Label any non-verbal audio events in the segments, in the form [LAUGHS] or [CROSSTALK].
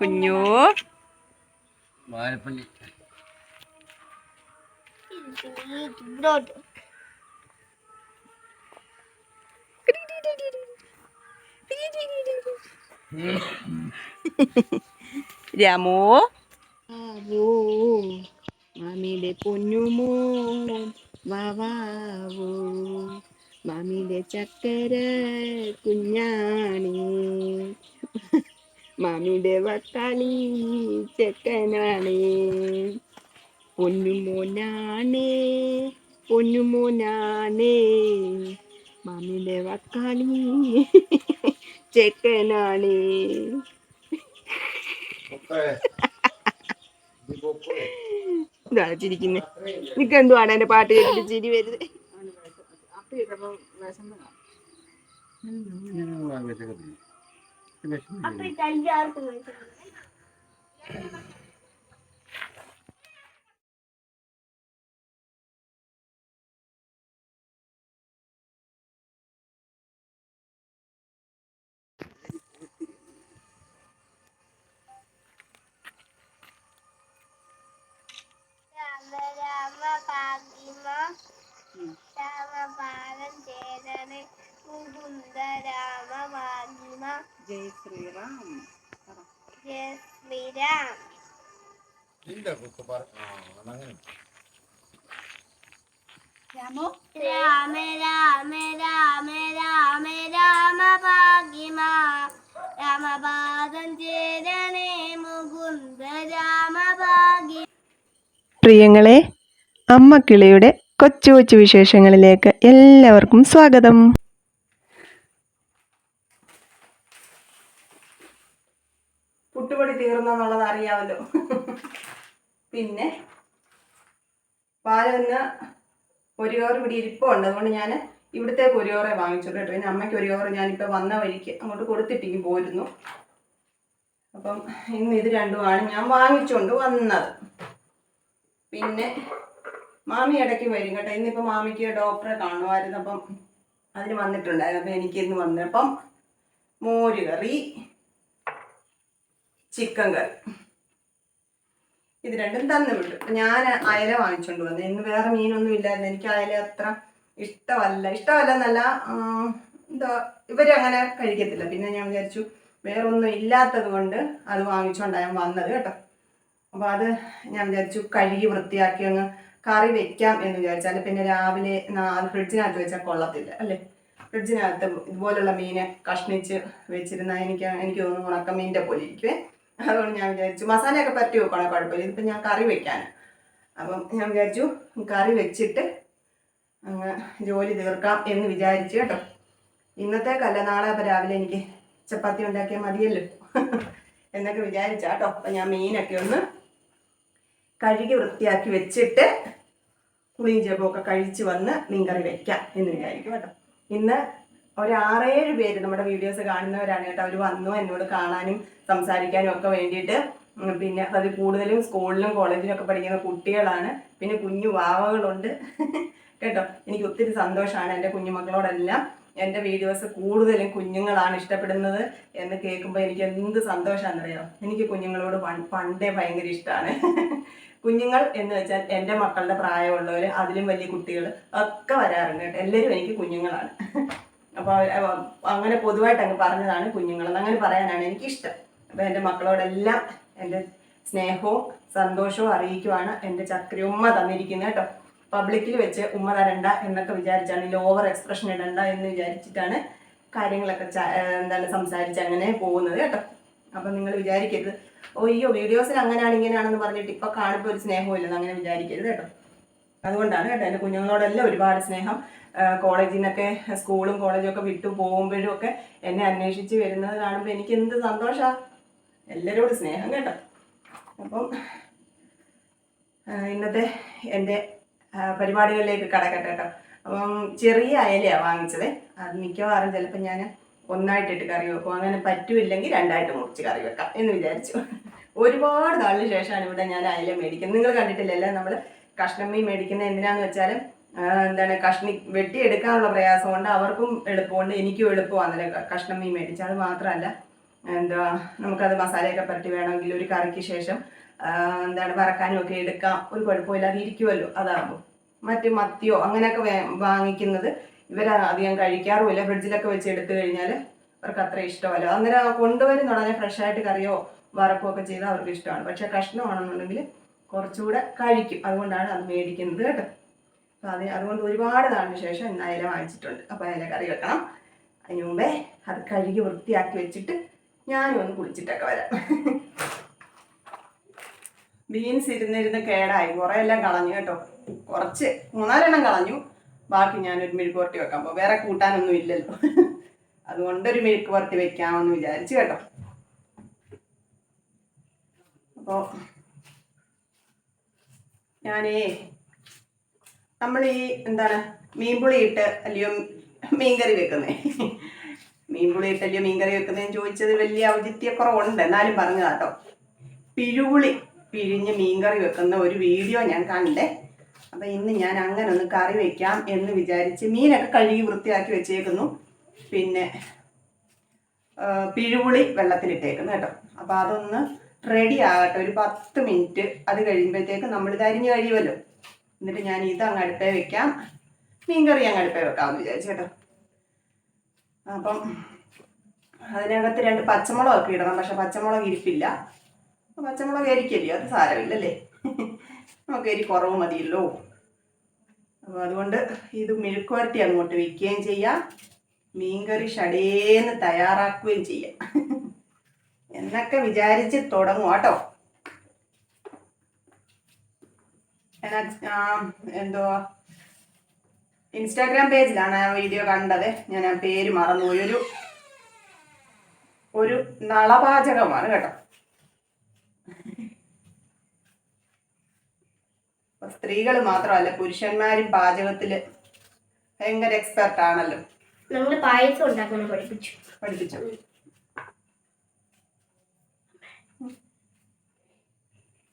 കുഞ്ഞു. വാഴപ്പള്ളി. രാമോ? മാമിയുടെ പൊന്നുമോൻ വാവാവോ മാമിയുടെ ചക്കര കുഞ്ഞാണി. മാമിയുടെ വക്കാളി ചെക്കനാണേ. പൊന്നുമോനാണേ പൊന്നുമോനാണേ. മാമിയുടെ വക്കാളി ചെക്കനാണേ ഇതാണ് ചിരിക്കുന്നത് നിനക്ക് എന്തുവാണ് എന്റെ പാട്ട് കേട്ടിട്ട് ചിരി വരുന്നത്? അപ്പൊ മനസ്സിലാവും. രാമ രാമ പാകിമ രാമപാലം ചേരണേ മുകുന്ദ രാമ പാകിമ ജയ് ശ്രീറാം ജയ ശ്രീരാം രാമ രാമ പ്രിയങ്ങളെ അമ്മക്കിളിയുടെ കൊച്ചു കൊച്ചു വിശേഷങ്ങളിലേക്ക് എല്ലാവർക്കും സ്വാഗതം തീർന്നെന്നുള്ളത് അറിയാമല്ലോ. പിന്നെ പാലൊന്ന് ഒരു ഇവിടെ ഇരിപ്പുണ്ട്. അതുകൊണ്ട് ഞാൻ ഇവിടത്തേക്ക് ഒരു ഓറേ വാങ്ങിച്ചോളൂ കേട്ടോ. പിന്നെ അമ്മയ്ക്ക് ഒരു ഓറ് ഞാനിപ്പോൾ വന്ന വഴിക്ക് അങ്ങോട്ട് കൊടുത്തിട്ടിങ്ങി പോരുന്നു. അപ്പം ഇന്ന് ഇത് രണ്ടുമാണ് ഞാൻ വാങ്ങിച്ചുകൊണ്ട് വന്നത്. പിന്നെ മാമി ഇടയ്ക്ക് വരും കേട്ടോ. ഇന്നിപ്പോൾ മാമിക്ക് ഡോക്ടറെ കാണുമായിരുന്നു. അപ്പം അതിന് വന്നിട്ടുണ്ടായിരുന്നു. അപ്പം എനിക്ക് ഇന്ന് വന്നപ്പം മോര് കറി ചിക്കൻ കറി. ഇത് രണ്ടും തന്നെ വിട്ടു. ഞാൻ അയല വാങ്ങിച്ചുകൊണ്ട് വന്നു. ഇന്ന് വേറെ മീനൊന്നും ഇല്ലായിരുന്നു. എനിക്ക് അയല അത്ര ഇഷ്ടമല്ല. ഇഷ്ടമല്ല എന്നല്ല എന്തോ ഇവരങ്ങനെ കഴിക്കത്തില്ല. പിന്നെ ഞാൻ വിചാരിച്ചു വേറൊന്നും ഇല്ലാത്തത് കൊണ്ട് അത് വാങ്ങിച്ചുകൊണ്ടാണ് ഞാൻ വന്നത് കേട്ടോ. അപ്പോൾ അത് ഞാൻ വിചാരിച്ചു കഴുകി വൃത്തിയാക്കി അങ്ങ് കറി വെക്കാം എന്ന് വിചാരിച്ചാൽ പിന്നെ രാവിലെ അത് ഫ്രിഡ്ജിനകത്ത് വെച്ചാൽ കൊള്ളത്തില്ല അല്ലേ? ഫ്രിഡ്ജിനകത്ത് ഇതുപോലുള്ള മീനെ കഷ്ണിച്ച് വെച്ചിരുന്നാൽ എനിക്ക് എനിക്ക് തോന്നുന്നു ഉണക്കമീന്റെ പോലെ ഇരിക്കുവേ. അതുകൊണ്ട് ഞാൻ വിചാരിച്ചു മസാലയൊക്കെ പരട്ടി വെക്കുകയാണെങ്കിൽ കുഴപ്പമില്ല ഇതിപ്പോൾ ഞാൻ കറി വെക്കാൻ അപ്പം ഞാൻ വിചാരിച്ചു കറി വെച്ചിട്ട് അങ്ങ് ജോലി തീർക്കാം എന്ന് വിചാരിച്ചു കേട്ടോ. ഇന്നത്തെ കല്ല നാളെ അപ്പം രാവിലെ എനിക്ക് ചപ്പാത്തി ഉണ്ടാക്കിയാൽ മതിയല്ലോ [LAUGHS] എന്നൊക്കെ വിചാരിച്ചാ കേട്ടോ. അപ്പം ഞാൻ മീനൊക്കെ ഒന്ന് കഴുകി വൃത്തിയാക്കി വെച്ചിട്ട് പുളിയും ജപമൊക്കെ കഴിച്ച് വന്ന് മീൻകറി വെക്കാം എന്ന് വിചാരിക്കും കേട്ടോ. ഇന്ന് ഒരു ആറേഴ് പേര് നമ്മുടെ വീഡിയോസ് കാണുന്നവരാണ് കേട്ടോ. അവർ വന്നു എന്നോട് കാണാനും സംസാരിക്കാനും ഒക്കെ വേണ്ടിയിട്ട്. പിന്നെ അത് കൂടുതലും സ്കൂളിലും കോളേജിലും ഒക്കെ പഠിക്കുന്ന കുട്ടികളാണ്. പിന്നെ കുഞ്ഞു വാവകളുണ്ട്. കേട്ടോ. എനിക്ക് ഒത്തിരി സന്തോഷമാണ് എന്റെ കുഞ്ഞുമക്കളോടെല്ലാം. എന്റെ വീഡിയോസ് കൂടുതലും കുഞ്ഞുങ്ങളാണ് ഇഷ്ടപ്പെടുന്നത് എന്ന് കേൾക്കുമ്പോൾ എനിക്ക് എന്ത് സന്തോഷമാണെന്നറിയോ എനിക്ക് കുഞ്ഞുങ്ങളോട് പണ്ടേ ഭയങ്കര ഇഷ്ടമാണ്. കുഞ്ഞുങ്ങൾ എന്ന് വെച്ചാൽ എന്റെ മക്കളുടെ പ്രായമുള്ളവർ അതിലും വലിയ കുട്ടികൾ ഒക്കെ വരാറുണ്ട് കേട്ടോ. എല്ലാവരും എനിക്ക് കുഞ്ഞുങ്ങളാണ്. അപ്പോൾ അങ്ങനെ പൊതുവായിട്ട് അങ്ങ് പറഞ്ഞതാണ് കുഞ്ഞുങ്ങളെന്ന് അങ്ങനെ പറയാനാണ് എനിക്ക് ഇഷ്ടം അപ്പോൾ എന്റെ മക്കളോടെല്ലാം എന്റെ സ്നേഹവും സന്തോഷവും അറിയിക്കുവാണ് എന്റെ ചക്രി ഉമ്മ തന്നിരിക്കുന്നത് കേട്ടോ. പബ്ലിക്കിൽ വെച്ച് ഉമ്മ തരണ്ട എന്നൊക്കെ വിചാരിച്ചാണ് ഇതിൽ ഓവർ എക്സ്പ്രഷൻ ഇടണ്ട എന്ന് വിചാരിച്ചിട്ടാണ് കാര്യങ്ങളൊക്കെ എന്താണ് സംസാരിച്ച് അങ്ങനെ പോകുന്നത് കേട്ടോ. അപ്പം നിങ്ങൾ വിചാരിക്കരുത്. ഓയ്യോ വീഡിയോസിൽ അങ്ങനെയാണ് ഇങ്ങനെയാണെന്ന് പറഞ്ഞിട്ട് ഇപ്പം കാണുമ്പോൾ ഒരു സ്നേഹമില്ലെന്ന് അങ്ങനെ വിചാരിക്കരുത് കേട്ടോ. അതുകൊണ്ടാണ് കേട്ടോ എന്റെ കുഞ്ഞുങ്ങളോടെല്ലാം ഒരുപാട് സ്നേഹം. കോളേജിൽ നിന്നൊക്കെ സ്കൂളും കോളേജും ഒക്കെ വിട്ടു പോകുമ്പോഴും ഒക്കെ എന്നെ അന്വേഷിച്ച് വരുന്നത് കാണുമ്പോൾ എനിക്ക് എന്ത് സന്തോഷമാണ് എല്ലാവരോടും സ്നേഹം കേട്ടോ. അപ്പം ഇന്നത്തെ എന്റെ പരിപാടികളിലേക്ക് കടക്കട്ടെ കേട്ടോ. അപ്പം ചെറിയ അയലയാണ് വാങ്ങിച്ചത്. അത് മിക്കവാറും ചിലപ്പോൾ ഞാൻ ഒന്നായിട്ടിട്ട് കറി വെക്കും. അങ്ങനെ പറ്റുമില്ലെങ്കിൽ രണ്ടായിട്ട് മുറിച്ച് കറി വെക്കാം എന്ന് വിചാരിച്ചു. ഒരുപാട് നാളിന് ശേഷമാണ് ഇവിടെ ഞാൻ അയല മേടിക്കുന്നത്. നിങ്ങൾ കണ്ടിട്ടില്ലല്ലേ നമ്മൾ കഷ്ണം മീൻ മേടിക്കുന്നത് എന്തിനാന്ന് വെച്ചാൽ എന്താണ് കഷ്ണി വെട്ടിയെടുക്കാനുള്ള പ്രയാസം കൊണ്ട് അവർക്കും എളുപ്പമുണ്ട് എനിക്കും എളുപ്പമാണ് കഷ്ണം മീൻ മേടിച്ച് അത് മാത്രമല്ല എന്താ നമുക്കത് മസാലയൊക്കെ പരട്ടി വേണമെങ്കിൽ ഒരു കറിക്ക് ശേഷം എന്താണ് വറക്കാനും ഒക്കെ എടുക്കാം. ഒരു കുഴപ്പമില്ലാതെ ഇരിക്കുമല്ലോ അതാകുമ്പോൾ. മറ്റ് മത്തിയോ അങ്ങനെയൊക്കെ വാങ്ങിക്കുന്നത് ഇവർ അധികം കഴിക്കാറുമില്ല. ഫ്രിഡ്ജിലൊക്കെ വെച്ച് എടുത്തു കഴിഞ്ഞാൽ അവർക്ക് അത്ര ഇഷ്ടമല്ല. അന്നേരം കൊണ്ടുവരുന്നുണ്ടെങ്കിൽ ഫ്രഷായിട്ട് കറിയോ വറക്കോ ഒക്കെ ചെയ്താൽ അവർക്ക് ഇഷ്ടമാണ്. പക്ഷെ കഷ്ണമാണെന്നുണ്ടെങ്കിൽ കുറച്ചുകൂടെ കഴിക്കും. അതുകൊണ്ടാണ് അത് മേടിക്കുന്നത് കേട്ടോ. അപ്പോൾ അത് അതുകൊണ്ട് ഒരുപാട് നാളിന് ശേഷം ഇന്ന് അയല വാങ്ങിച്ചിട്ടുണ്ട്. അപ്പോൾ അയല കറി വെക്കണം. അതിന് മുമ്പേ അത് കഴുകി വൃത്തിയാക്കി വെച്ചിട്ട് ഞാനും ഒന്ന് കുളിച്ചിട്ടൊക്കെ വരാം. ബീൻസ് ഇരുന്നിരുന്ന് കേടായി. കുറേ എല്ലാം കളഞ്ഞു കേട്ടോ. കുറച്ച് മൂന്നാലെണ്ണം കളഞ്ഞു. ബാക്കി ഞാനൊരു മെഴുക്ക് പുരട്ടി വെക്കാം. അപ്പോൾ വേറെ കൂട്ടാനൊന്നും ഇല്ലല്ലോ. അതുകൊണ്ടൊരു മെഴുക്ക് പുരട്ടി വെക്കാമെന്ന് വിചാരിച്ചു കേട്ടോ. അപ്പോൾ ഞാനേ നമ്മൾ ഈ എന്താണ് മീൻപുളി ഇട്ട് അല്ലയോ മീൻകറി വെക്കുന്നേ. മീൻപുളി ഇട്ട് അല്ലയോ മീൻകറി വെക്കുന്നതെന്ന് ചോദിച്ചത് വലിയ ഔചിത്യക്കുറവുണ്ട്. എന്നാലും പറഞ്ഞു കേട്ടോ പിഴുപുളി പിഴിഞ്ഞ് മീൻകറി വെക്കുന്ന ഒരു വീഡിയോ ഞാൻ കണ്ടേ അപ്പം ഇന്ന് ഞാൻ അങ്ങനെ ഒന്ന് കറി വെക്കാം എന്ന് വിചാരിച്ച് മീനൊക്കെ കഴുകി വൃത്തിയാക്കി വെച്ചേക്കുന്നു. പിന്നെ പിഴുപുളി വെള്ളത്തിലിട്ടേക്കുന്നു കേട്ടോ. അപ്പോൾ അതൊന്ന് റെഡി ആകട്ടെ. ഒരു പത്ത് മിനിറ്റ് അത് കഴിയുമ്പോഴത്തേക്ക് നമ്മൾ അരിഞ്ഞ് കഴിയുമല്ലോ. എന്നിട്ട് ഞാൻ ഇത് അങ്ങ് അടുപ്പേ വെക്കാം. മീൻകറി അങ്ങ് അടുപ്പേ വെക്കാമെന്ന് വിചാരിച്ചു കേട്ടോ. അപ്പം അതിനകത്ത് രണ്ട് പച്ചമുളകൊക്കെ ഇടണം. പക്ഷെ പച്ചമുളക് ഇരിപ്പില്ല. പച്ചമുളക് എരിക്കല്ലേ അത് സാരമില്ലല്ലേ? നമുക്ക് എരി കുറവ് മതിയല്ലോ. അപ്പോൾ അതുകൊണ്ട് ഇത് മെഴുക്കുവരട്ടി അങ്ങോട്ട് വിൽക്കുകയും ചെയ്യാം. മീൻകറി ഷടേന്ന് തയ്യാറാക്കുകയും ചെയ്യാം. എന്നൊക്കെ വിചാരിച്ച് തുടങ്ങും കേട്ടോ. എന്തോ ഇൻസ്റ്റാഗ്രാം പേജിലാണ് ആ വീഡിയോ കണ്ടത്. ഞാൻ ആ പേര് മറന്നുപോയി. ഒരു ഒരു നളപാചകമാണ് കേട്ടോ. സ്ത്രീകൾ മാത്രമല്ല പുരുഷന്മാരും പാചകത്തിൽ ഭയങ്കര എക്സ്പെർട്ട് ആണല്ലോ. നമ്മൾ പായസം ഉണ്ടാക്കാൻ പഠിപ്പിച്ചു. പഠിപ്പിച്ചു.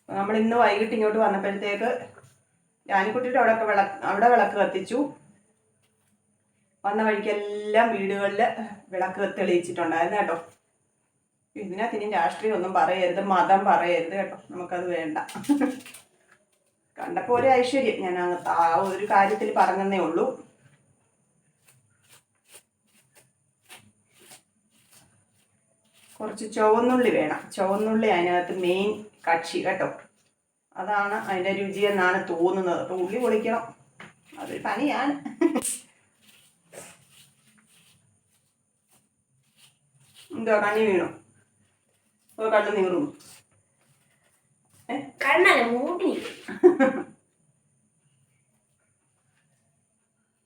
നമ്മൾ ഇന്ന് വൈകിട്ട് ഇങ്ങോട്ട് വന്നപ്പോഴത്തേക്ക് ജാനിക്കുട്ടിയുടെ അവിടെ വിളക്ക് അവിടെ വിളക്ക് കത്തിച്ചു. വന്ന വഴിക്കെല്ലാം വീടുകളിൽ വിളക്ക് തെളിയിച്ചിട്ടുണ്ടായിരുന്നു കേട്ടോ. ഇതിനകത്ത് ഇനി രാഷ്ട്രീയം ഒന്നും പറയരുത് മതം പറയരുത് കേട്ടോ. നമുക്കത് വേണ്ട. കണ്ടപ്പോൾ ഒരു ഐശ്വര്യം. ഞാൻ ആ ഒരു കാര്യത്തിൽ പറഞ്ഞതേ ഉള്ളൂ. കുറച്ച് ചുവന്നുള്ളി വേണം. ചുവന്നുള്ളി അതിനകത്ത് മെയിൻ കക്ഷി കേട്ടോ. അതാണ് അതിന്റെ രുചി എന്നാണ് തോന്നുന്നത്. അപ്പോൾ ഉള്ളി പൊളിക്കണം. അതൊരു പണിയാണ്. എന്തോ കണ്ണി വീണു. ഓ കണ്ണു നീറും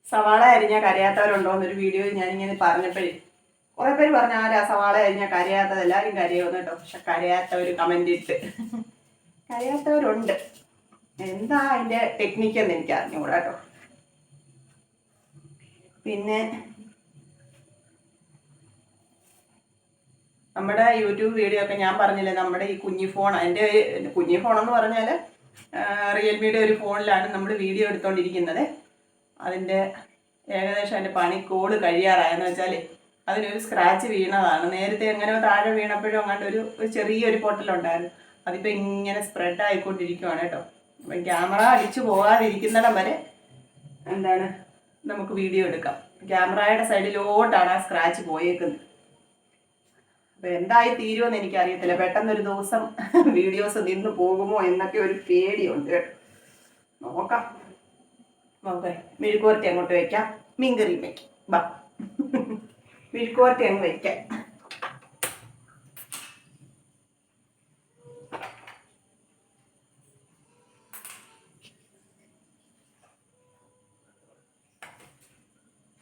സവാള അരിഞ്ഞാൽ കരയാത്തവരുണ്ടോ എന്നൊരു വീഡിയോ ഞാനിങ്ങനെ പറഞ്ഞപ്പോഴേ കുറെ പേര് പറഞ്ഞു ആരാ സവാള അരിഞ്ഞ കരയാത്തത്? എല്ലാവരും കരയുമെന്ന് കേട്ടോ. പക്ഷെ കരയാത്തവർ കമന്റ് ഇട്ട്. കരയാത്തവരുണ്ട്. എന്താ അതിന്റെ ടെക്നിക്ക് എന്ന് എനിക്ക് അറിഞ്ഞുകൂടാ കേട്ടോ. പിന്നെ നമ്മുടെ യൂട്യൂബ് വീഡിയോ ഒക്കെ ഞാൻ പറഞ്ഞില്ലേ നമ്മുടെ ഈ കുഞ്ഞി ഫോൺ അതിന്റെ കുഞ്ഞി ഫോൺ എന്ന് പറഞ്ഞാൽ റിയൽമിയുടെ ഒരു ഫോണിലാണ് നമ്മൾ വീഡിയോ എടുത്തുകൊണ്ടിരിക്കുന്നത് അതിന്റെ ഏകദേശം അതിന്റെ പണി കോൾ കഴിയാറായെന്ന് വെച്ചാൽ അതിനൊരു സ്ക്രാച്ച് വീണതാണ്. നേരത്തെ എങ്ങനെ താഴെ വീണപ്പോഴും ഒരു ഒരു ചെറിയൊരു പൊട്ടലുണ്ടായിരുന്നു. അതിപ്പോൾ ഇങ്ങനെ സ്പ്രെഡ് ആയിക്കൊണ്ടിരിക്കുവാണ് കേട്ടോ. അപ്പം ക്യാമറ അടിച്ചു പോകാതിരിക്കുന്നിടം വരെ എന്താണ് നമുക്ക് വീഡിയോ എടുക്കാം. ക്യാമറയുടെ സൈഡിലോട്ടാണ് ആ സ്ക്രാച്ച് പോയേക്കുന്നത്. അപ്പൊ എന്തായി തീരുമെന്ന് എനിക്കറിയത്തില്ല. പെട്ടെന്നൊരു ദിവസം വീഡിയോസ് നിന്ന് പോകുമോ എന്നൊക്കെ ഒരു പേടിയുണ്ട് കേട്ടോ. നോക്കാം. നോക്കേ മെഴുക്കുവരട്ടി അങ്ങോട്ട് വെക്കാം. മീൻകറിയും വെക്കാം ബാ. മെഴുക്കുവരട്ടി അങ്ങ് വയ്ക്കാം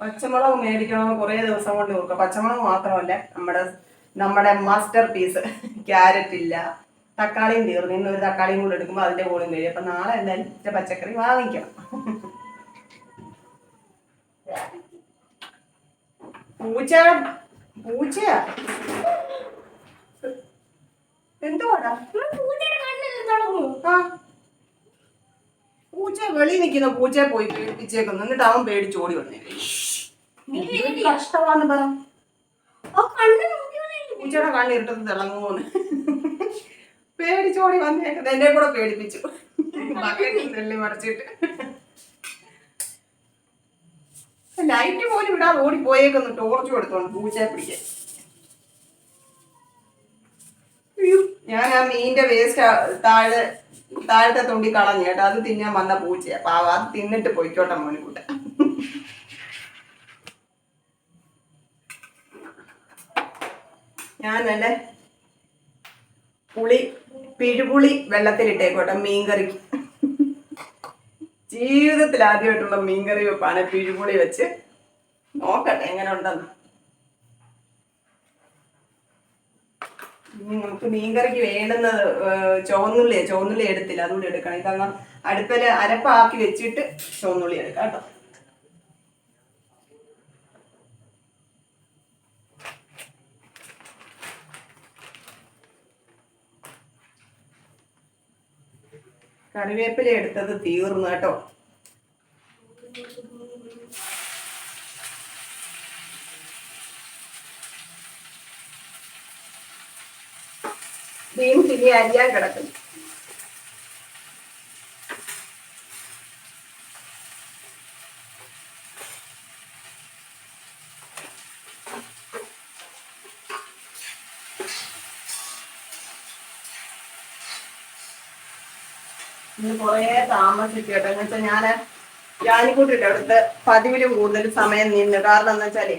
പച്ചമുളക് മേടിക്കണമെന്ന് കുറേ ദിവസം കൊണ്ട് നോക്കുക പച്ചമുളക് മാത്രമല്ല നമ്മുടെ നമ്മുടെ മാസ്റ്റർ പീസ് ക്യാരറ്റ് ഇല്ല തക്കാളിയും തീർന്നു. ഇന്ന് ഒരു തക്കാളിയും കൂടെ എടുക്കുമ്പോൾ അതിന്റെ കൂടെയും കഴിയും അപ്പൊ നാളെ എന്തായാലും പച്ചക്കറി വാങ്ങിക്കണം. [LAUGHS] പൂച്ച? പൂച്ചയാ എന്തുവാടാ? ആ. പൂച്ച വെളിയിൽ നിൽക്കുന്ന പൂച്ചയെ പോയി പേടിപ്പിച്ചേക്കുന്നു. എന്നിട്ട് അവൻ പേടിച്ച് ഓടി വന്നേ. കഷ്ടമാന്ന് പറ. പൂച്ചയുടെ കണ്ണി ഇരുട്ടത്ത് തിളങ്ങുമെന്ന് പേടിച്ചോടി വന്നേക്കുന്നത് എന്നെ കൂടെ പേടിപ്പിച്ചു. തെള്ളി മറിച്ചിട്ട്. ലൈറ്റ് പോലും ഇടാതെ ഓടി പോയേക്കൊന്ന് ടോർച്ച് കൊടുത്തോണം പൂച്ചയെ പിടിക്കാൻ. ഞാൻ ആ മീനിന്റെ വേസ്റ്റ് താഴെ താഴത്തെ തുണ്ടി കളഞ്ഞു കേട്ടോ അത് തിന്നാൻ വന്ന പൂച്ചയാ പാവ അത് തിന്നിട്ട് പോയിക്കോട്ടെ ഞാൻ എന്റെ പുളി പിഴുപുളി വെള്ളത്തിലിട്ടേക്കോട്ടെ മീൻകറിക്ക്. ജീവിതത്തിൽ ആദ്യമായിട്ടുള്ള മീൻകറി വെപ്പാണ് പിഴുപുളി വെച്ച് നോക്കട്ടെ എങ്ങനെ ഉണ്ടെന്ന്. ഇനി നമുക്ക് മീൻകറിക്ക് വേണ്ടുന്നത് ചുവന്നുള്ളിയാ ചുവന്നുള്ളി എടുത്തില്ല അതുകൂടി എടുക്കണം. ഇതങ്ങ് അടുപ്പിൽ അരപ്പാക്കി വെച്ചിട്ട് ചുവന്നുള്ളി എടുക്കാം കേട്ടോ. കറിവേപ്പില എടുത്തത് തീർന്നു കേട്ടോ. ബീൻസ് ഇനി അരിയാൻ കിടക്കുന്നു. ഇന്ന് കുറേ താമസിക്കും കേട്ടോ. എന്ന് വെച്ചാൽ ഞാൻ ഞാനിക്കൂട്ടിട്ട് അവിടുത്തെ പതിവിലും കൂടുതൽ സമയം നിന്ന്. കാരണം എന്ന് വെച്ചാലേ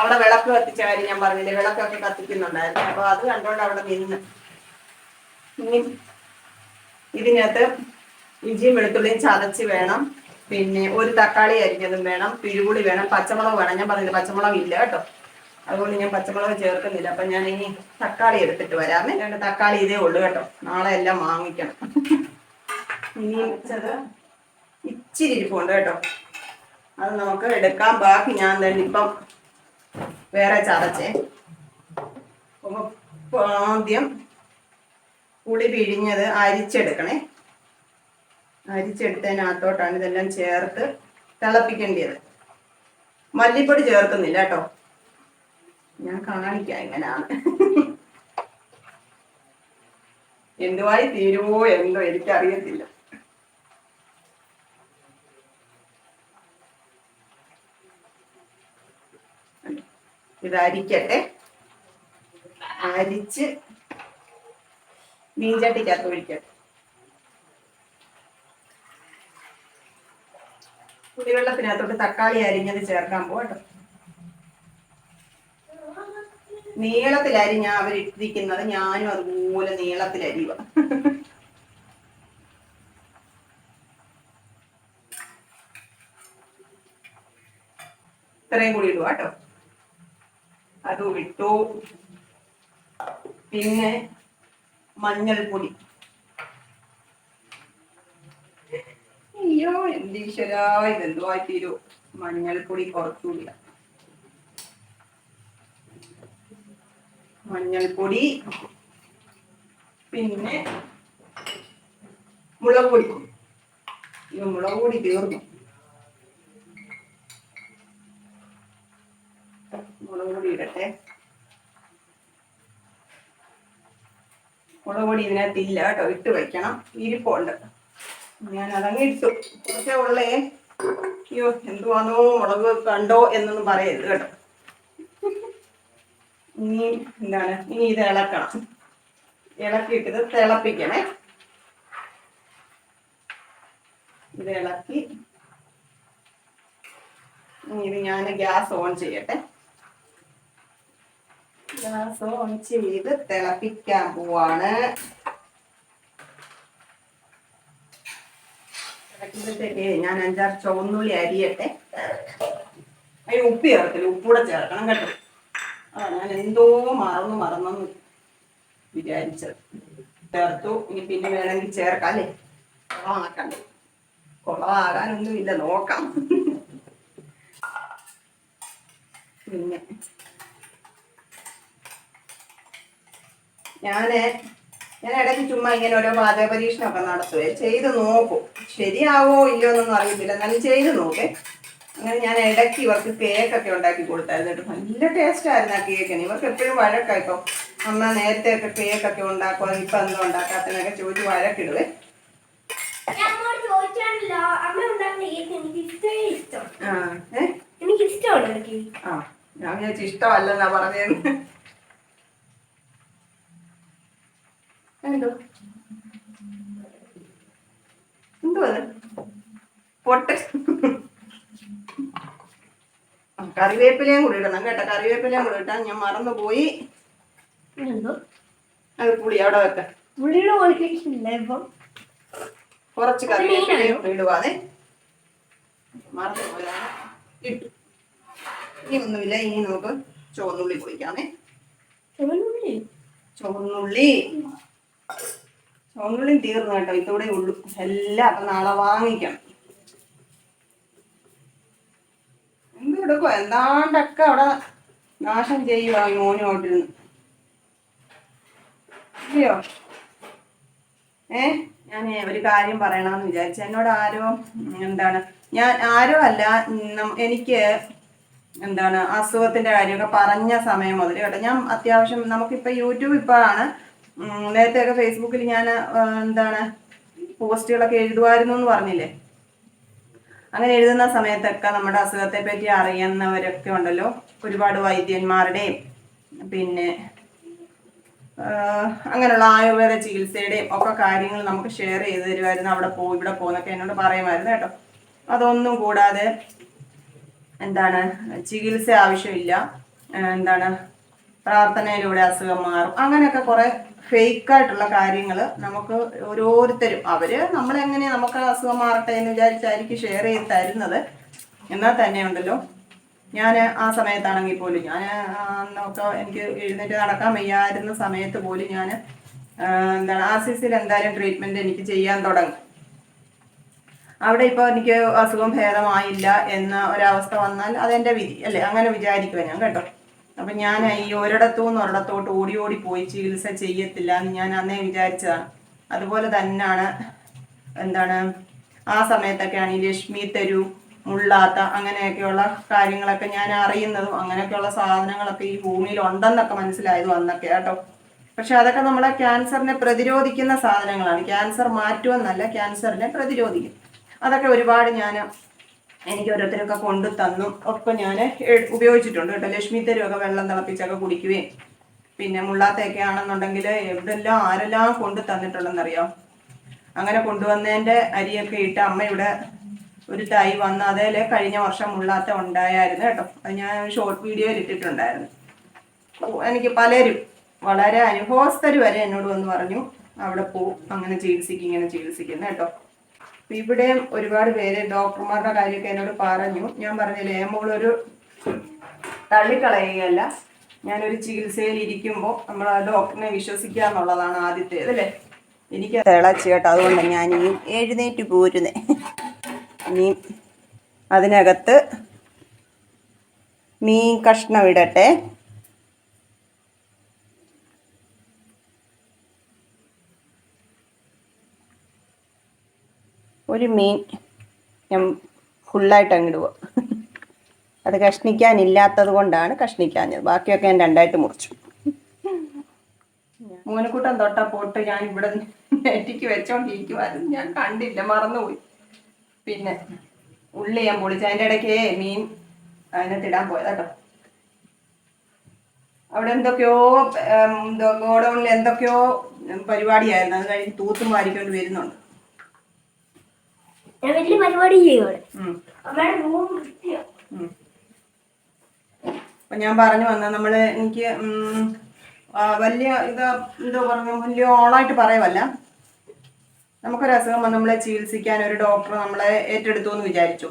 അവിടെ വിളക്ക് കത്തിച്ച കാര്യം ഞാൻ പറഞ്ഞില്ലേ വിളക്കൊക്കെ കത്തിക്കുന്നുണ്ടായിരുന്നു. അപ്പൊ അത് കണ്ടോണ്ട് അവിടെ നിന്ന് ഇനി ഇതിനകത്ത് ഇഞ്ചിയും വെളുത്തുള്ളിയും ചതച്ച് വേണം. പിന്നെ ഒരു തക്കാളി അരിഞ്ഞതും വേണം. പിഴുപുളി വേണം. പച്ചമുളക് വേണം. ഞാൻ പറഞ്ഞില്ല പച്ചമുളക് ഇല്ല കേട്ടോ. അതുകൊണ്ട് ഞാൻ പച്ചമുളക് ചേർക്കുന്നില്ല. അപ്പൊ ഞാൻ ഇനി തക്കാളി എടുത്തിട്ട് വരാമേ രണ്ട് തക്കാളി ഇതേ ഉള്ളൂ കേട്ടോ. നാളെ എല്ലാം വാങ്ങിക്കണം. ഇനി വെച്ചത് ഇച്ചിരി ഇരിപ്പുണ്ട് കേട്ടോ. അത് നമുക്ക് എടുക്കാം. ബാക്കി ഞാൻ തന്നെ ഇപ്പം വേറെ ചതച്ചേ. ആദ്യം പുളി പിഴിഞ്ഞത് അരിച്ചെടുക്കണേ. അരിച്ചെടുത്തതിനകത്തോട്ടാണ് ഇതെല്ലാം ചേർത്ത് തിളപ്പിക്കേണ്ടത് മല്ലിപ്പൊടി ചേർക്കുന്നില്ല കേട്ടോ. ഞാൻ കാണിക്കാം എങ്ങനെയാണ് എന്തുവായി തീരുമോ എന്തോ എനിക്കറിയത്തില്ല. ഇത് അരിക്കട്ടെ അരിച്ച് മീൻചട്ടിക്കകത്ത് ഒഴിക്കട്ടെ കുടിവെള്ളത്തിനകത്തോട്ട് തക്കാളി അരിഞ്ഞത് ചേർക്കാൻ പോകട്ടോ നീളത്തിൽ അരിഞ്ഞ അവരിട്ടിരിക്കുന്നത് ഞാനും അതുപോലെ നീളത്തിൽ അരിയുക ഇത്രയും കൂടി ഇടുക കേട്ടോ അതും ഇട്ടു പിന്നെ മഞ്ഞൾപ്പൊടി. അയ്യോ എന്തീശ്വരാ ഇതെന്തുവായി തീരൂ മഞ്ഞൾപ്പൊടി കുറച്ചുകൂടി. ഇടാം. മഞ്ഞൾപ്പൊടി. പിന്നെ മുളക് പൊടി. ഇത് മുളക് പൊടി തീർന്നു. മുളക് പൊടി ഇടട്ടെ. മുളക് പൊടി ഇതിനകത്ത് ഇല്ല കേട്ടോ ഇട്ട് വയ്ക്കണം ഇരിപ്പുണ്ട്. ഞാൻ അതങ്ങ് ഇട്ടു. കുറച്ചേ ഉള്ളേ. അയ്യോ എന്തുവാണോ മുളക് കണ്ടോ എന്നൊന്നും പറയരുത് കേട്ടോ. ഇനി എന്താണ്? ഇനി ഇത് ഇളക്കണം. ഇളക്കിയിട്ട് ഇത് തിളപ്പിക്കണേ. ഇത് ഇളക്കി. ഇനി ഇത് ഞാൻ ഗ്യാസ് ഓൺ ചെയ്യട്ടെ. ഗ്യാസ് ഓൺ ചെയ്ത് തിളപ്പിക്കാൻ പോവാണ്. തിളക്കുമ്പോഴത്തേക്ക് ഞാൻ അഞ്ചാറ് ചുവന്നുള്ളി അരിയട്ടെ. അതിന് ഉപ്പ് ചേർക്കില്ല ഉപ്പൂടെ ചേർക്കണം കേട്ടോ. ആ ഞാൻ എന്തോ മറന്നു മറന്നു വിചാരിച്ചത്. ചേർത്തു. ഇനി പിന്നെ വേണമെങ്കിൽ ചേർക്കാം അല്ലേ? കുളമാക്കണ്ടേ കുളമാകാനൊന്നുമില്ല നോക്കാം. പിന്നെ ഞാൻ ഞാൻ ഇടയ്ക്ക് ചുമ്മാ ഇങ്ങനെ ഓരോ പാചക പരീക്ഷണമൊക്കെ നടത്തുവേ. ചെയ്ത് നോക്കും. ശരിയാവോ ഇല്ലയോ എന്നൊന്നും അറിയത്തില്ല. എന്നാലും ചെയ്ത് നോക്കേ. അങ്ങനെ ഞാൻ ഇടയ്ക്ക് ഇവർക്ക് കേക്കൊക്കെ ഉണ്ടാക്കി കൊടുത്തായിരുന്നു കേട്ടോ. നല്ല ടേസ്റ്റ് ആയിരുന്നു ആ കേക്കിന്. ഇവർക്ക് എപ്പോഴും വഴക്കായിപ്പോ അമ്മ നേരത്തെ ഒക്കെ കേക്കൊക്കെ ഉണ്ടാക്കുക ഇപ്പൊ എന്തോ ഉണ്ടാക്കാത്തതിനൊക്കെ ചോദിച്ച് വഴക്കിടുവേ. ഞാൻ ആ ഞാൻ വിചാരിച്ചു ഇഷ്ടമല്ലെന്നാ പറഞ്ഞേന്ന്. എന്തോ? എന്തോ അത് പൊട്ട കറിവേപ്പിലയും കൂടി ഇടണം കേട്ടോ. കറിവേപ്പിലയും കൂടി ഇട്ടാൽ ഞാൻ മറന്നുപോയി. അത് പുളി അവിടെ വെക്ക. കൊറച്ച് കുറച്ച് കറിവേപ്പിലയും കൂടി ഇടുവാതെ ഇട്ടു. ഇനി ഒന്നുമില്ല ഇനി നമുക്ക് ചുവന്നുള്ളി പൊളിക്കാമേ ചുവന്നുള്ളി? ചുവന്നുള്ളി. ചുവന്നുള്ളി തീർന്നു കേട്ടോ. ഇതോടെ ഉള്ളു. എല്ലാം അപ്പൊ നാളെ വാങ്ങിക്കാം. എന്ത് എടുക്കുക എന്താണ്ടൊക്കെ അവിടെ നാശം ചെയ്യുക ഈ മോനുമായിട്ടിരുന്ന് അയ്യോ ഏ? ഞാൻ ഒരു കാര്യം പറയണമെന്ന് വിചാരിച്ചു. എന്നോട് ആരോ എന്താണ്? ഞാൻ ആരോ അല്ല എനിക്ക് എന്താണ് അസുഖത്തിന്റെ കാര്യമൊക്കെ പറഞ്ഞ സമയം മുതൽ കേട്ടോ. ഞാൻ അത്യാവശ്യം നമുക്കിപ്പോൾ യൂട്യൂബ് ഇപ്പോഴാണ് നേരത്തെയൊക്കെ ഫേസ്ബുക്കിൽ ഞാൻ എന്താണ് പോസ്റ്റുകളൊക്കെ എഴുതുമായിരുന്നു എന്ന് പറഞ്ഞില്ലേ? അങ്ങനെ എഴുതുന്ന സമയത്തൊക്കെ നമ്മുടെ അസുഖത്തെ പറ്റി അറിയുന്നവരൊക്കെ ഉണ്ടല്ലോ. ഒരുപാട് വൈദ്യന്മാരുടെയും പിന്നെ അങ്ങനെയുള്ള ആയുർവേദ ചികിത്സയുടെയും ഒക്കെ കാര്യങ്ങൾ നമുക്ക് ഷെയർ ചെയ്ത് തരുമായിരുന്നു. അവിടെ പോകും ഇവിടെ പോകുന്നൊക്കെ എന്നോട് പറയുമായിരുന്നു കേട്ടോ. അതൊന്നും കൂടാതെ എന്താണ് ചികിത്സ ആവശ്യമില്ല. എന്താണ് പ്രാർത്ഥനയിലൂടെ അസുഖം മാറും. അങ്ങനെയൊക്കെ കുറെ ഫേക്ക് ആയിട്ടുള്ള കാര്യങ്ങൾ നമുക്ക് ഓരോരുത്തരും അവർ നമ്മളെങ്ങനെ നമുക്ക് അസുഖം മാറട്ടെ എന്ന് വിചാരിച്ചായിരിക്കും ഷെയർ ചെയ്ത് തരുന്നത്. എന്നാൽ തന്നെ ഉണ്ടല്ലോ. ഞാൻ ആ സമയത്താണെങ്കിൽ പോലും ഞാൻ അന്നൊക്കെ എനിക്ക് എഴുന്നേറ്റ് നടക്കാൻ വയ്യായിരുന്ന സമയത്ത് പോലും ഞാൻ എന്താണ് ആർ സി സിയിൽ എന്തായാലും ട്രീറ്റ്മെന്റ് എനിക്ക് ചെയ്യാൻ തുടങ്ങി. അവിടെ ഇപ്പോൾ എനിക്ക് അസുഖം ഭേദമായില്ല എന്ന ഒരവസ്ഥ വന്നാൽ അതെന്റെ വിധി അല്ലേ? അങ്ങനെ വിചാരിക്കുക ഞാൻ കേട്ടോ. അപ്പം ഞാൻ ഈ ഒരിടത്തു നിന്ന് ഒരിടത്തോട്ട് ഓടി ഓടി പോയി ചികിത്സ ചെയ്യത്തില്ല എന്ന് ഞാൻ അന്നേ വിചാരിച്ചതാണ് അതുപോലെ തന്നെയാണ് എന്താണ് ആ സമയത്തൊക്കെയാണ് ഈ ലക്ഷ്മി തരൂ മുള്ളാത്ത അങ്ങനെയൊക്കെയുള്ള കാര്യങ്ങളൊക്കെ ഞാൻ അറിയുന്നതും അങ്ങനെയൊക്കെയുള്ള സാധനങ്ങളൊക്കെ ഈ ഭൂമിയിൽ ഉണ്ടെന്നൊക്കെ മനസ്സിലായതും അന്നൊക്കെ കേട്ടോ. പക്ഷെ അതൊക്കെ നമ്മളെ ക്യാൻസറിനെ പ്രതിരോധിക്കുന്ന സാധനങ്ങളാണ്. ക്യാൻസർ മാറ്റുമെന്നല്ല ക്യാൻസറിനെ പ്രതിരോധിക്കും. അതൊക്കെ ഒരുപാട് ഞാൻ എനിക്ക് ഓരോരുത്തരൊക്കെ കൊണ്ടു തന്നും. ഒക്കെ ഞാൻ ഉപയോഗിച്ചിട്ടുണ്ട് കേട്ടോ. ലക്ഷ്മി തരുമൊക്കെ വെള്ളം തിളപ്പിച്ചൊക്കെ കുടിക്കുകയും. പിന്നെ മുള്ളാത്തൊക്കെ ആണെന്നുണ്ടെങ്കിൽ എവിടെല്ലാം ആരെല്ലാം കൊണ്ടു തന്നിട്ടുള്ളതെന്നറിയാം അങ്ങനെ കൊണ്ടുവന്നതിന്റെ അരിയൊക്കെ ഇട്ട് അമ്മ ഇവിടെ ഒരു തൈ വന്ന് അതേൽ കഴിഞ്ഞ വർഷം മുള്ളാത്ത ഉണ്ടായായിരുന്നു കേട്ടോ. അത് ഞാൻ ഷോർട്ട് വീഡിയോയിൽ ഇട്ടിട്ടുണ്ടായിരുന്നു. എനിക്ക് പലരും വളരെ അനുഭവസ്ഥർ വരെ എന്നോട് വന്ന് പറഞ്ഞു. അവിടെ പോ അങ്ങനെ ചികിത്സിക്കും ഇങ്ങനെ ചികിത്സിക്കുന്നു കേട്ടോ. ഇവിടെയും ഒരുപാട് പേര് ഡോക്ടർമാരുടെ കാര്യമൊക്കെ എന്നോട് പറഞ്ഞു. ഞാൻ പറഞ്ഞില്ലേ നമ്മളൊരു തള്ളിക്കളയുകയല്ല. ഞാനൊരു ചികിത്സയിൽ ഇരിക്കുമ്പോൾ നമ്മൾ ആ ഡോക്ടറിനെ വിശ്വസിക്കുക എന്നുള്ളതാണ് ആദ്യത്തേത് അല്ലേ? എനിക്ക് തിളച്ച് കേട്ടോ അതുകൊണ്ട് ഞാൻ ഇനിയും എഴുന്നേറ്റ് പോരുന്നേ. ഇനിയും അതിനകത്ത് മീൻ കഷ്ണം ഇടട്ടെ. ഒരു മീൻ ഞാൻ ഫുള്ളായിട്ട് അങ്ങിടുക അത് കഷ്ണിക്കാനില്ലാത്തത് കൊണ്ടാണ് കഷ്ണിക്കാഞ്ഞത്. ബാക്കിയൊക്കെ ഞാൻ രണ്ടായിട്ട് മുറിച്ചു. മൂനക്കൂട്ടം തൊട്ട പോട്ട് ഞാൻ ഇവിടെ നെറ്റിക്ക് വെച്ചോണ്ടിരിക്കുമായിരുന്നു ഞാൻ കണ്ടില്ല മറന്നുപോയി. പിന്നെ ഉള്ളി ഞാൻ പൊളിച്ച അതിന്റെ ഇടയ്ക്ക് മീൻ അതിനകത്ത് ഇടാൻ പോയത് കേട്ടോ അവിടെ എന്തൊക്കെയോ ഗോഡൗണിൽ എന്തൊക്കെയോ പരിപാടിയായിരുന്നു. അത് കഴിഞ്ഞ് തൂത്തും വാരിക്കൊണ്ട് വരുന്നുണ്ട്. ഞാൻ വലിയ പരിപാടി ചെയ്യും അമ്മയുടെ റൂം അപ്പൊ ഞാൻ പറഞ്ഞു വന്ന നമ്മൾ എനിക്ക് വലിയ ഇത് എന്തോ പറഞ്ഞു വലിയ ഓളായിട്ട് പറയുമല്ല നമുക്കൊരു അസുഖം വന്ന് നമ്മളെ ചികിത്സിക്കാൻ ഒരു ഡോക്ടർ നമ്മളെ ഏറ്റെടുത്തു എന്ന് വിചാരിച്ചു.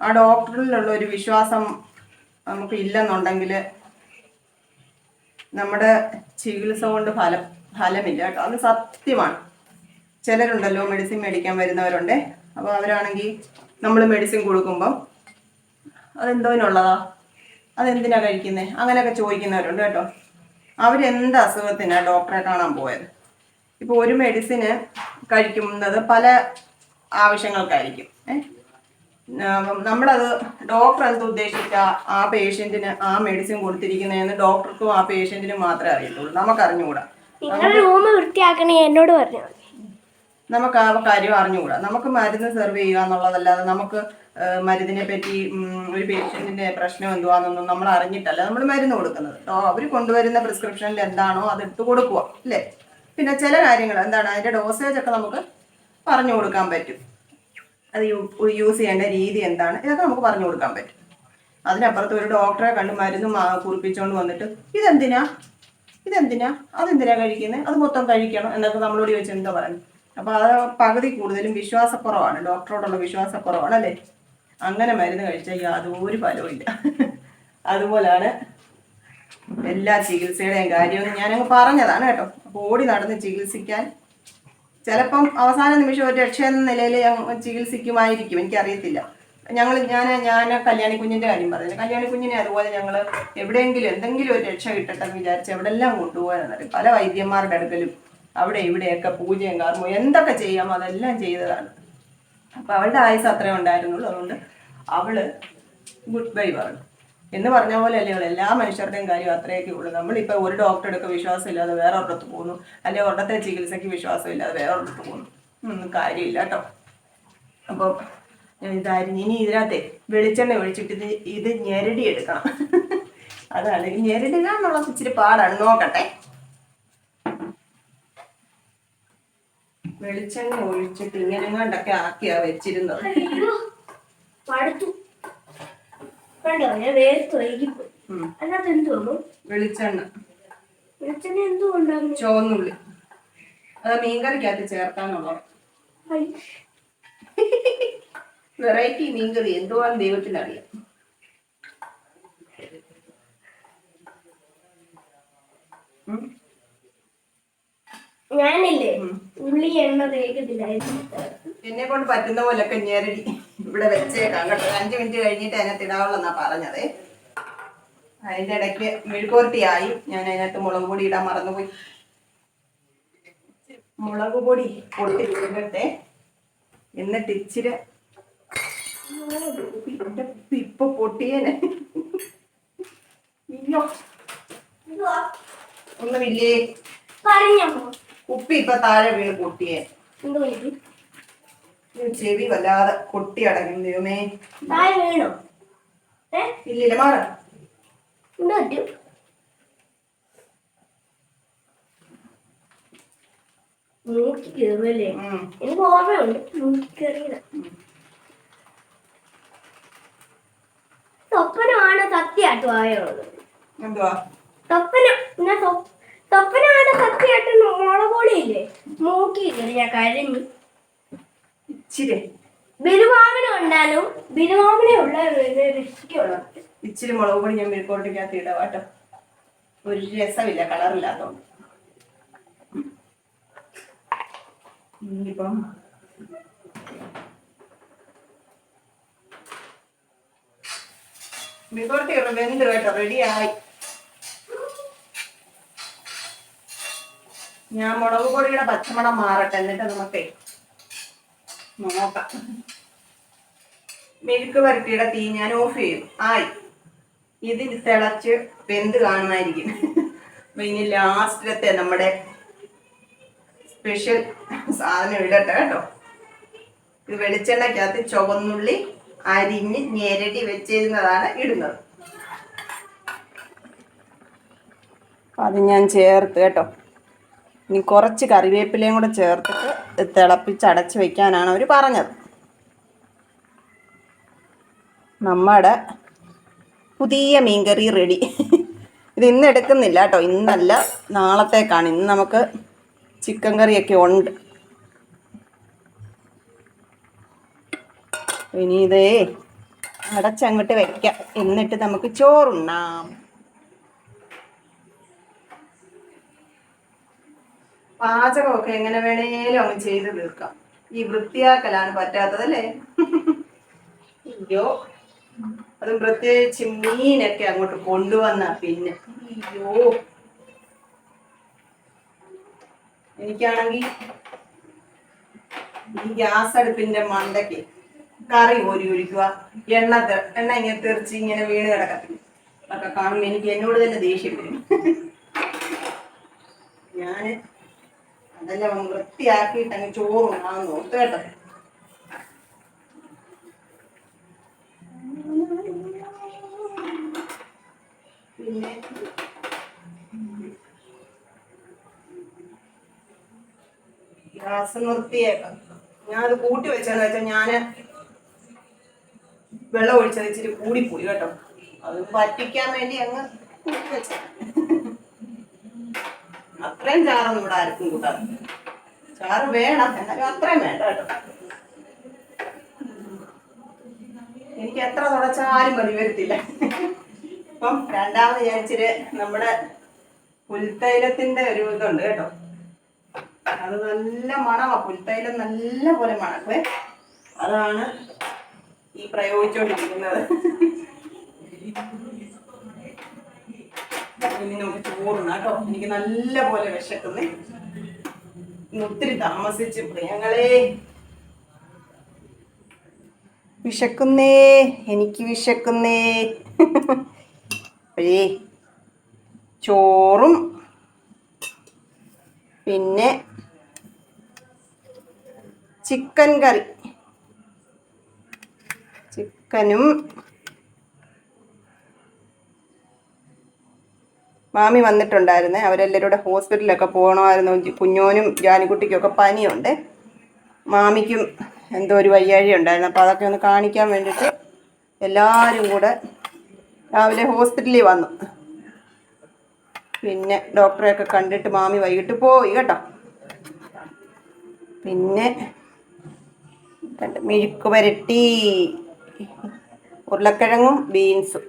ആ ഡോക്ടറിലുള്ള ഒരു വിശ്വാസം നമുക്ക് ഇല്ലെന്നുണ്ടെങ്കിൽ നമ്മുടെ ചികിത്സ കൊണ്ട് ഫലം ഫലമില്ല കേട്ടോ. അത് സത്യമാണ്. ചിലരുണ്ടല്ലോ മെഡിസിൻ മേടിക്കാൻ വരുന്നവരുണ്ട്. അപ്പോൾ അവരാണെങ്കിൽ നമ്മൾ മെഡിസിൻ കൊടുക്കുമ്പം അതെന്തോനുള്ളതാ അതെന്തിനാ കഴിക്കുന്നത് അങ്ങനെയൊക്കെ ചോദിക്കുന്നവരുണ്ട് കേട്ടോ. അവരെന്ത് അസുഖത്തിനാണ് ഡോക്ടറെ കാണാൻ പോയത്? ഇപ്പോൾ ഒരു മെഡിസിന് കഴിക്കുന്നത് പല ആവശ്യങ്ങൾക്കായിരിക്കും. നമ്മളത് ഡോക്ടർ എന്ത് ഉദ്ദേശിച്ച ആ പേഷ്യന്റിന് ആ മെഡിസിൻ കൊടുത്തിരിക്കുന്നതെന്ന് ഡോക്ടർക്കും ആ പേഷ്യന്റിനും മാത്രമേ അറിയത്തുള്ളൂ. നമുക്കറിഞ്ഞുകൂടാ റൂം വൃത്തിയാക്കണേ എന്നോട് പറഞ്ഞു നമുക്ക് ആ കാര്യം അറിഞ്ഞുകൂടാ. നമുക്ക് മരുന്ന് സെർവ് ചെയ്യുക എന്നുള്ളതല്ലാതെ നമുക്ക് മരുന്നിനെ പറ്റി ഒരു പേഷ്യന്റിന്റെ പ്രശ്നം എന്തുവാണെന്നൊന്നും നമ്മൾ അറിഞ്ഞിട്ടല്ല. നമ്മൾ മരുന്ന് കൊടുക്കുന്നത്. അവർ കൊണ്ടുവരുന്ന പ്രിസ്ക്രിപ്ഷനിൽ എന്താണോ അത് എടുത്തു കൊടുക്കുക അല്ലേ? പിന്നെ ചില കാര്യങ്ങൾ എന്താണ് അതിന്റെ ഡോസേജ് ഒക്കെ നമുക്ക് പറഞ്ഞു കൊടുക്കാൻ പറ്റും. അത് യൂസ് ചെയ്യേണ്ട രീതി എന്താണ് ഇതൊക്കെ നമുക്ക് പറഞ്ഞു കൊടുക്കാൻ പറ്റും. അതിനപ്പുറത്ത് ഒരു ഡോക്ടറെ കണ്ട് മരുന്ന് കുറിപ്പിച്ചുകൊണ്ട് വന്നിട്ട് ഇതെന്തിനാ? ഇതെന്തിനാ? അതെന്തിനാ കഴിക്കുന്നത് അത് മൊത്തം കഴിക്കണം എന്നൊക്കെ നമ്മളോട് ചോദിച്ചാൽ എന്താ പറയുന്നത് അപ്പോൾ അത് പകുതി കൂടുതലും വിശ്വാസക്കുറവാണ്. ഡോക്ടറോടുള്ള വിശ്വാസക്കുറവാണ് അല്ലേ? അങ്ങനെ മരുന്ന് കഴിച്ചാൽ യാതൊരു ഫലവും ഇല്ല. അതുപോലാണ് എല്ലാ ചികിത്സയുടെയും കാര്യമെന്ന് ഞാനങ്ങ് പറഞ്ഞതാണ് കേട്ടോ. അപ്പോൾ ഓടി നടന്ന് ചികിത്സിക്കാൻ. ചിലപ്പം അവസാന നിമിഷം ഒരു രക്ഷ എന്ന നിലയിൽ ചികിത്സിക്കുമായിരിക്കും. എനിക്കറിയത്തില്ല. ഞങ്ങൾ ഞാൻ ഞാൻ കല്യാണി കുഞ്ഞിന്റെ കാര്യം പറഞ്ഞു കല്യാണി കുഞ്ഞിനെ അതുപോലെ ഞങ്ങൾ എവിടെയെങ്കിലും എന്തെങ്കിലും ഒരു രക്ഷ കിട്ടട്ടെ എന്ന് വിചാരിച്ച് എവിടെല്ലാം കൊണ്ടുപോകാനെന്നറിയും? പല വൈദ്യന്മാരുടെ അടുക്കലും അവിടെ ഇവിടെയൊക്കെ പൂജയും കാർമോ എന്തൊക്കെ ചെയ്യാം അതെല്ലാം ചെയ്തതാണ്. അപ്പൊ അവളുടെ ആയുസ് അത്രേ ഉണ്ടായിരുന്നുള്ളൂ. അതുകൊണ്ട് അവൾ ഗുഡ് ബൈ പറഞ്ഞു. എന്ന് പറഞ്ഞ പോലെ അല്ലേ ഉള്ളൂ എല്ലാ മനുഷ്യരുടെയും കാര്യം അത്രയൊക്കെ ഉള്ളൂ. നമ്മളിപ്പോൾ ഒരു ഡോക്ടറെടുക്ക് വിശ്വാസമില്ലാതെ വേറെ ഒരിടത്ത് പോകുന്നു. അല്ലെങ്കിൽ ഒരിടത്തെ ചികിത്സയ്ക്ക് വിശ്വാസമില്ലാതെ വേറെ ഒരിടത്ത് പോകുന്നു. ഒന്നും കാര്യമില്ല കേട്ടോ. അപ്പോൾ ഇതായിരുന്നു. ഇനി ഇതിനകത്തെ വെളിച്ചെണ്ണ ഒഴിച്ചിട്ട് ഇത് ഇത് ഞെരടി എടുക്കണം [LAUGHS] അതാണ് ഞെരടുക എന്നുള്ളത് ഇച്ചിരി പാടാണ്. നോക്കട്ടെ. വെളിച്ചെണ്ണ ഒഴിച്ചിട്ട് ഇങ്ങനെ കണ്ടൊക്കെ ആക്കിയാ വെച്ചിരുന്നത്. പടുത്തു കണ്ടോ ഞാൻ വേർത്ത് വൈകിപ്പോയി. അതിനകത്ത് എന്ത് തോന്നും വെളിച്ചെണ്ണ. വെളിച്ചെണ്ണ എന്തുകൊണ്ടാണ് ചുവന്നുള്ളി. അത് മീൻകറിക്കകത്ത് ചേർക്കാനുള്ളത്. വെറൈറ്റി മീൻകറി എന്തുവാന്ന് ദൈവത്തിനറിയാം. ഞാനില്ലേ? ഉള്ളി എണ്ണ തേക്കത്തില്ലായിരുന്നു എന്നെ കൊണ്ട് പറ്റുന്ന പോലെ ഞെരടി. ഇവിടെ വെച്ചേക്കാം കേട്ടോ. അഞ്ചു മിനിറ്റ് കഴിഞ്ഞിട്ട് അതിനകത്ത് ഇടാവുള്ളെന്നാ പറഞ്ഞതേ. അതിന്റെ ഇടയ്ക്ക് മെഴുകുവരട്ടിയായി ഞാൻ അതിനകത്ത് മുളക് പൊടി ഇടാൻ മറന്നുപോയി. മുളക് പൊടി പൊട്ടിച്ചിട്ടെ എന്നിട്ട് ഇച്ചിരി ഇപ്പൊ പൊട്ടിയേനെ. ഒന്നുമില്ലേ? പറഞ്ഞോ. ഉപ്പി ഇപ്പൊ താഴെ വീണ് പൊട്ടിയെ. ചെവി വല്ലാതെ കൊട്ടി അടങ്ങും ദൈവമേ. താഴെ വീണോ? ഇല്ലില്ല മാറ. എനിക്ക് ഓർമ്മയുണ്ട്. മൂക്കി കയറിയത് സ്വപ്നമാണ് വായുള്ളത് എന്തുവാ? തൊപ്പന ഞാൻ തൊ- തൊപ്പനാണ് സത്യമായിട്ട് മുളകോളിയില്ലേ മൂക്കി ഞാൻ കഴിഞ്ഞു ഇച്ചിരി. ബിരുവാമനം ഉണ്ടാലും ബിരുവാമനെ ഉള്ള രക്ഷിക്കുള്ളൂ ഇച്ചിരി മുളക് പൊടി ഞാൻ മെഴുക്കോട്ടിക്കകത്ത് ഇടാം കേട്ടോ. ഒരു രസമില്ല കളറില്ലാത്തോണ്ട്. ഇനിയിപ്പം മെഴുക്കോട്ടി വെന്ത് കേട്ടോ റെഡിയായി ഞാൻ മുളക് പൊടിയുടെ പച്ചമണം മാറട്ടെ എന്നിട്ട് നമുക്കേ നോക്കാം. മെഴുക്ക് വരട്ടിയുടെ തീ ഞാൻ ഓഫ് ചെയ്യും. ആയി. ഇത് തിളച്ച് വെന്ത് കാണുമായിരിക്കും. അപ്പൊ ഇനി ലാസ്റ്റിലത്തെ നമ്മുടെ സ്പെഷ്യൽ സാധനം ഇടട്ടെ കേട്ടോ. ഇത് വെളിച്ചെണ്ണയ്ക്കകത്ത് ചുവന്നുള്ളി അരിഞ്ഞ് ഞെരടി വെച്ചിരുന്നതാണ് ഇടുന്നത്. അത് ഞാൻ ചേർത്ത് കേട്ടോ. ഇനി കുറച്ച് കറിവേപ്പിലയും കൂടെ ചേർത്തിട്ട് തിളപ്പിച്ച് അടച്ച് വെക്കാനാണ് അവർ പറഞ്ഞത്. നമ്മുടെ പുതിയ മീൻകറി റെഡി ഇത് ഇന്ന് എടുക്കുന്നില്ല കേട്ടോ. ഇന്നല്ല നാളത്തേക്കാണ്. ഇന്ന് നമുക്ക് ചിക്കൻ കറിയൊക്കെ ഉണ്ട്. ഇനി ഇതേ അടച്ചങ്ങോട്ട് വെക്കാം. എന്നിട്ട് നമുക്ക് ചോറുണ്ണാം. പാചകമൊക്കെ എങ്ങനെ വേണേലും അങ്ങ് ചെയ്ത് തീർക്കാം. ഈ വൃത്തിയാക്കലാണ് പറ്റാത്തതല്ലേ? അയ്യോ. അതും പ്രത്യേകിച്ച് മീനൊക്കെ അങ്ങോട്ട് കൊണ്ടുവന്ന പിന്നെ. അയ്യോ. എനിക്കാണെങ്കിൽ ഈ ഗ്യാസ് അടുപ്പിന്റെ മണ്ടയ്ക്ക് കറി കോരി ഒഴിക്കുക. എണ്ണ എണ്ണ ഇങ്ങനെ തെറിച്ച് ഇങ്ങനെ വീണ് കിടക്കത്തില്ല. അതൊക്കെ കാണുമ്പോൾ എനിക്ക് എന്നോട് തന്നെ ദേഷ്യം വരും. ഞാൻ അതെല്ലാം വൃത്തിയാക്കിയിട്ട് അങ്ങ് ചോറ് ഉണ്ണാന്ന് നോക്ക് കേട്ടോ. പിന്നെ ഗ്യാസ് നിർത്തിയേക്കാം ഞാനത് കൂട്ടി വെച്ചതെന്ന് വെച്ചാൽ ഞാൻ വെള്ളം ഒഴിച്ചത് ഇച്ചിരി കൂടിപ്പോയി കേട്ടോ. അത് പറ്റിക്കാൻ വേണ്ടി അങ്ങ് കൂട്ടി വെച്ച അത്രയും ചാറൊന്നും ഇവിടെ ആർക്കും കൂട്ടാം ചാറ് വേണം. എന്നാലും അത്രയും വേണ്ട കേട്ടോ. എനിക്ക് എത്ര തുടച്ചാലും മതി വരത്തില്ല. അപ്പം രണ്ടാമത് ഞാൻ ഇച്ചിരി നമ്മുടെ പുൽത്തൈലത്തിന്റെ ഒരു ഇതുണ്ട് കേട്ടോ. അത് നല്ല മണമാ. പുൽത്തൈലം നല്ല പോലെ മണക്കേ. അതാണ് ഈ പ്രയോഗിച്ചുകൊണ്ടിരിക്കുന്നത് ഇനി ചോറുണ്ണാം കേട്ടോ. എനിക്ക് നല്ല പോലെ വിശക്കുന്നേ. ഒത്തിരി താമസിച്ച് പ്രിയങ്ങളെ. വിശക്കുന്നേ എനിക്ക് വിശക്കുന്നേ. അപ്പോഴേ ചോറും പിന്നെ ചിക്കൻ കറി. ചിക്കനും മാമി വന്നിട്ടുണ്ടായിരുന്നേ. അവരെല്ലാവരും കൂടെ ഹോസ്പിറ്റലിലൊക്കെ പോകണമായിരുന്നു. കുഞ്ഞോനും ജാനിക്കുട്ടിക്കൊക്കെ പനിയുണ്ട്. മാമിക്കും എന്തോ ഒരു വയ്യാഴി ഉണ്ടായിരുന്നു അപ്പോൾ അതൊക്കെ ഒന്ന് കാണിക്കാൻ വേണ്ടിയിട്ട് എല്ലാവരും കൂടെ രാവിലെ ഹോസ്പിറ്റലിൽ വന്നു. പിന്നെ ഡോക്ടറെയൊക്കെ കണ്ടിട്ട് മാമി വൈകിട്ട് പോയി കേട്ടോ. പിന്നെ മെഴുക്ക് വരട്ടി ഉരുളക്കിഴങ്ങും ബീൻസും.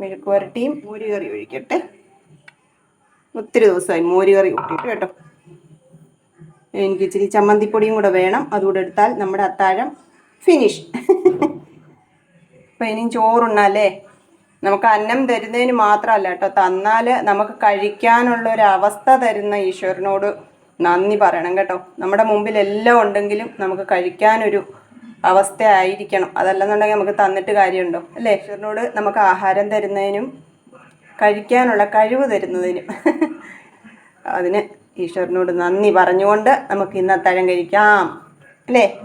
മെഴുക്ക് വരട്ടിയും മോര് കറി ഒഴിക്കട്ടെ. ഒത്തിരി ദിവസമായി മോര് കറി കൂട്ടിയിട്ട് കേട്ടോ. എനിക്ക് ഇച്ചിരി ചമ്മന്തിപ്പൊടിയും കൂടെ വേണം. അതുകൂടെ എടുത്താൽ നമ്മുടെ അത്താഴം ഫിനിഷ് അപ്പം ഇനിയും ചോറുണ്ണാല്ലേ നമുക്ക് അന്നം തരുന്നതിന് മാത്രമല്ല കേട്ടോ. തന്നാൽ നമുക്ക് കഴിക്കാനുള്ള ഒരു അവസ്ഥ തരുന്ന ഈശ്വരനോട് നന്ദി പറയണം കേട്ടോ. നമ്മുടെ മുമ്പിൽ എല്ലാം ഉണ്ടെങ്കിലും നമുക്ക് കഴിക്കാനൊരു അവസ്ഥ ആയിരിക്കണം അതല്ലെന്നുണ്ടെങ്കിൽ നമുക്ക് തന്നിട്ട് കാര്യമുണ്ടോ? അല്ലേ? ഈശ്വരനോട് നമുക്ക് ആഹാരം തരുന്നതിനും കഴിക്കാനുള്ള കഴിവ് തരുന്നതിനും. അതിന് ഈശ്വരനോട് നന്ദി പറഞ്ഞുകൊണ്ട് നമുക്ക് ഇന്നത്തഴം കഴിക്കാം. അല്ലേ?